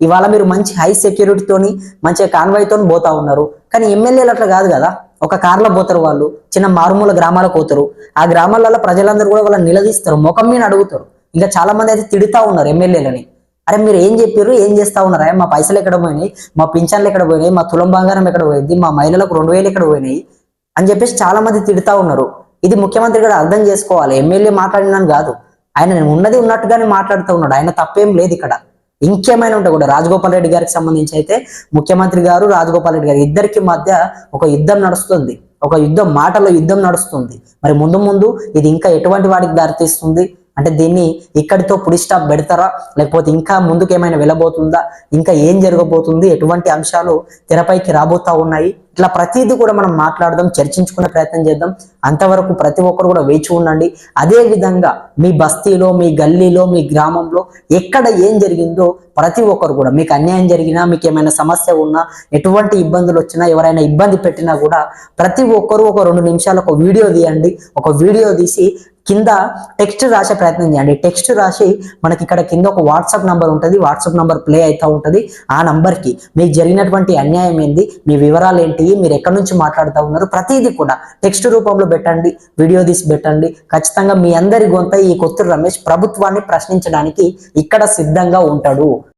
ఇవాళ మీరు మంచి హై సెక్యూరిటీతోని మంచి కాన్వాయ్తో పోతా ఉన్నారు. కానీ ఎమ్మెల్యేలు అట్లా కాదు కదా. ఒక కార్లో పోతారు వాళ్ళు. చిన్న మారుమూల గ్రామాలకు పోతారు. ఆ గ్రామాలలో ప్రజలందరూ కూడా వాళ్ళని నిలదీస్తారు. ముఖం మీద అడుగుతారు. ఇంకా చాలా మంది అయితే తిడుతా ఉన్నారు ఎమ్మెల్యేలని. అరే మీరు ఏం చెప్పారు ఏం చేస్తా ఉన్నారా? మా పైసలు ఎక్కడ పోయినాయి? మా పింఛన్లు ఎక్కడ పోయినాయి? మా తులం బంగారం ఎక్కడ పోయింది? మా మహిళలకు రెండు వేలు ఎక్కడ పోయినాయి? అని చెప్పేసి చాలా మంది తిడుతా ఉన్నారు. ఇది ముఖ్యమంత్రి కూడా అర్థం చేసుకోవాలి. ఎమ్మెల్యే మాట్లాడినాను కాదు. ఆయన ఉన్నది ఉన్నట్టుగానే మాట్లాడుతూ ఉన్నాడు. ఆయన తప్పేం లేదు ఇక్కడ. ఇంకేమైనా ఉంటే కూడా రాజగోపాల్ రెడ్డి గారికి సంబంధించి అయితే ముఖ్యమంత్రి గారు రాజగోపాల్ రెడ్డి గారు ఇద్దరికి మధ్య ఒక యుద్ధం నడుస్తుంది. ఒక యుద్ధం మాటలో యుద్ధం నడుస్తుంది. మరి ముందు ముందు ఇది ఇంకా ఎటువంటి వాడికి దారితీస్తుంది? అంటే దీన్ని ఇక్కడితో పుడి స్టాప్ పెడతారా? లేకపోతే ఇంకా ముందుకు ఏమైనా వెళ్ళబోతుందా? ఇంకా ఏం జరగబోతుంది? ఎటువంటి అంశాలు తెరపైకి రాబోతా ఉన్నాయి? ఇట్లా ప్రతిదీ కూడా మనం మాట్లాడదాం చర్చించుకునే ప్రయత్నం చేద్దాం. అంతవరకు ప్రతి ఒక్కరు కూడా వేచి ఉండండి. అదే విధంగా మీ బస్తీలో మీ గల్లీలో మీ గ్రామంలో ఎక్కడ ఏం జరిగిందో ప్రతి ఒక్కరు కూడా మీకు అన్యాయం జరిగినా మీకు ఏమైనా సమస్య ఉన్నా ఎటువంటి ఇబ్బందులు వచ్చినా ఎవరైనా ఇబ్బంది పెట్టినా కూడా ప్రతి ఒక్కరు ఒక రెండు నిమిషాలు ఒక వీడియో తీయండి. ఒక వీడియో తీసి కింద టెక్స్ట్ రాసే ప్రయత్నం చేయండి. టెక్స్ట్ రాసి మనకి ఇక్కడ కింద ఒక వాట్సాప్ నంబర్ ఉంటుంది. వాట్సాప్ నంబర్ ప్లే అవుతూ ఉంటుంది. ఆ నంబర్కి మీకు జరిగినటువంటి అన్యాయం ఏంది? మీ వివరాలు ఏంటి? మీరు ఎక్కడి నుంచి మాట్లాడుతూ ఉన్నారు? ప్రతిదీ కూడా టెక్స్ట్ రూపంలో పెట్టండి. వీడియో తీసి పెట్టండి. ఖచ్చితంగా మీ అందరి గొంత ఈ కొత్తూరు రమేష్ ప్రభుత్వాన్ని ప్రశ్నించడానికి ఇక్కడ సిద్ధంగా ఉంటాడు.